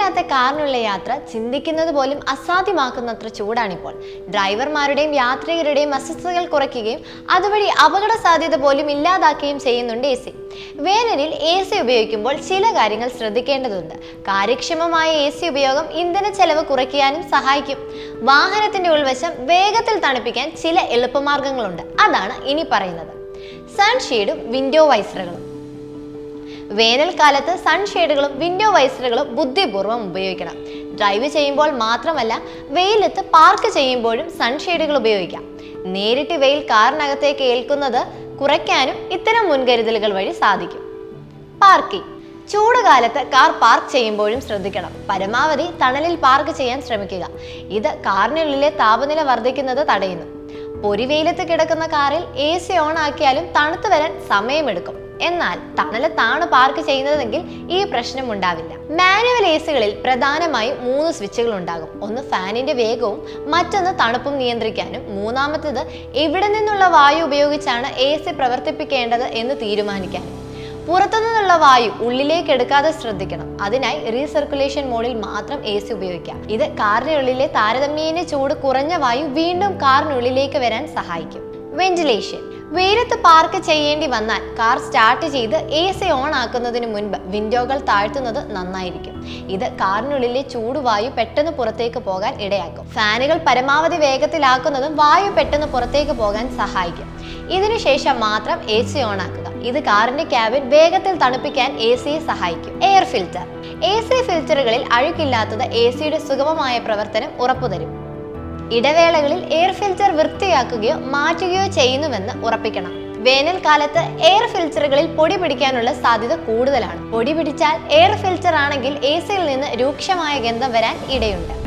A കാറിനുള്ള യാത്ര ചിന്തിക്കുന്നത് പോലും അസാധ്യമാക്കുന്നത്ര ചൂടാണിപ്പോൾ. ഡ്രൈവർമാരുടെയും യാത്രികരുടെയും അസ്വസ്ഥതകൾ കുറയ്ക്കുകയും അതുവഴി അപകട സാധ്യത പോലും ഇല്ലാതാക്കുകയും ചെയ്യുന്നുണ്ട് എ സി. വേനലിൽ എ സി ഉപയോഗിക്കുമ്പോൾ ചില കാര്യങ്ങൾ ശ്രദ്ധിക്കേണ്ടതുണ്ട്. കാര്യക്ഷമമായ എ സി ഉപയോഗം ഇന്ധന ചെലവ് കുറയ്ക്കാനും സഹായിക്കും. വാഹനത്തിന്റെ ഉൾവശം വേഗത്തിൽ തണുപ്പിക്കാൻ ചില എളുപ്പമാർഗങ്ങളുണ്ട്. അതാണ് ഇനി പറയുന്നത്. സൺഷെയ്ഡും വിൻഡോ വൈസറുകളും. വേനൽക്കാലത്ത് സൺഷെയ്ഡുകളും വിൻഡോ വൈസറുകളും ബുദ്ധിപൂർവം ഉപയോഗിക്കണം. ഡ്രൈവ് ചെയ്യുമ്പോൾ മാത്രമല്ല വെയിലത്ത് പാർക്ക് ചെയ്യുമ്പോഴും സൺഷെയ്ഡുകൾ ഉപയോഗിക്കാം. നേരിട്ട് വെയിൽ കാറിനകത്തേക്ക് ഏൽക്കുന്നത് കുറയ്ക്കാനും ഇത്തരം മുൻകരുതലുകൾ വഴി സാധിക്കും. പാർക്കിംഗ് ചൂടുകാലത്ത് കാർ പാർക്ക് ചെയ്യുമ്പോഴും ശ്രദ്ധിക്കണം. പരമാവധി തണലിൽ പാർക്ക് ചെയ്യാൻ ശ്രമിക്കുക. ഇത് കാറിനുള്ളിലെ താപനില വർദ്ധിക്കുന്നത് തടയുന്നു. പൊരിവെയിലത്ത് കിടക്കുന്ന കാറിൽ എ സി ഓൺ ആക്കിയാലും തണുത്തു വരാൻ സമയമെടുക്കും. എന്നാൽ തണലത്താണ് പാർക്ക് ചെയ്യുന്നതെങ്കിൽ ഈ പ്രശ്നം ഉണ്ടാവില്ല. മാനുവൽ എ സികളിൽ പ്രധാനമായും മൂന്ന് സ്വിച്ചുകൾ ഉണ്ടാകും. ഒന്ന് ഫാനിന്റെ വേഗവും മറ്റൊന്ന് തണുപ്പും നിയന്ത്രിക്കാനും. മൂന്നാമത്തേത് എവിടെ നിന്നുള്ള വായു ഉപയോഗിച്ചാണ് എ സി പ്രവർത്തിപ്പിക്കേണ്ടത് എന്ന് തീരുമാനിക്കാനും. പുറത്തുനിന്നുള്ള വായു ഉള്ളിലേക്ക് എടുക്കാതെ ശ്രദ്ധിക്കണം. അതിനായി റീസർക്കുലേഷൻ മോഡിൽ മാത്രം എ സി ഉപയോഗിക്കാം. ഇത് കാറിനുള്ളിലെ താരതമ്യേന ചൂട് കുറഞ്ഞ വായു വീണ്ടും കാറിനുള്ളിലേക്ക് വരാൻ സഹായിക്കും. വെന്റിലേഷൻ. വെയിലത്ത് പാർക്ക് ചെയ്യേണ്ടി വന്നാൽ കാർ സ്റ്റാർട്ട് ചെയ്ത് എ സി ഓൺ ആക്കുന്നതിന് മുൻപ് വിൻഡോകൾ താഴ്ത്തുന്നത് നന്നായിരിക്കും. ഇത് കാറിനുള്ളിലെ ചൂടുവായു പെട്ടെന്ന് പുറത്തേക്ക് പോകാൻ ഇടയാക്കും. ഫാനുകൾ പരമാവധി വേഗത്തിലാക്കുന്നതും വായു പെട്ടെന്ന് പുറത്തേക്ക് പോകാൻ സഹായിക്കും. ഇതിനുശേഷം മാത്രം എ സി ഓൺ ആക്കുക. ഇത് കാറിന്റെ ക്യാബിൻ വേഗത്തിൽ തണുപ്പിക്കാൻ എ സിയെ സഹായിക്കും. Air filter. എ സി ഫിൽറ്ററുകളിൽ അഴുക്കില്ലാത്തത് എ സിയുടെ സുഗമമായ പ്രവർത്തനം ഉറപ്പുതരും. ഇടവേളകളിൽ എയർ ഫിൽറ്റർ വൃത്തിയാക്കുകയോ മാറ്റുകയോ ചെയ്യുന്നുവെന്ന് ഉറപ്പിക്കണം. വേനൽക്കാലത്ത് എയർ ഫിൽറ്ററുകളിൽ പൊടി പിടിക്കാനുള്ള സാധ്യത കൂടുതലാണ്. പൊടി പിടിച്ചാൽ എയർ ഫിൽറ്റർ ആണെങ്കിൽ എ സിയിൽ നിന്ന് രൂക്ഷമായ ഗന്ധം വരാൻ ഇടയുണ്ട്.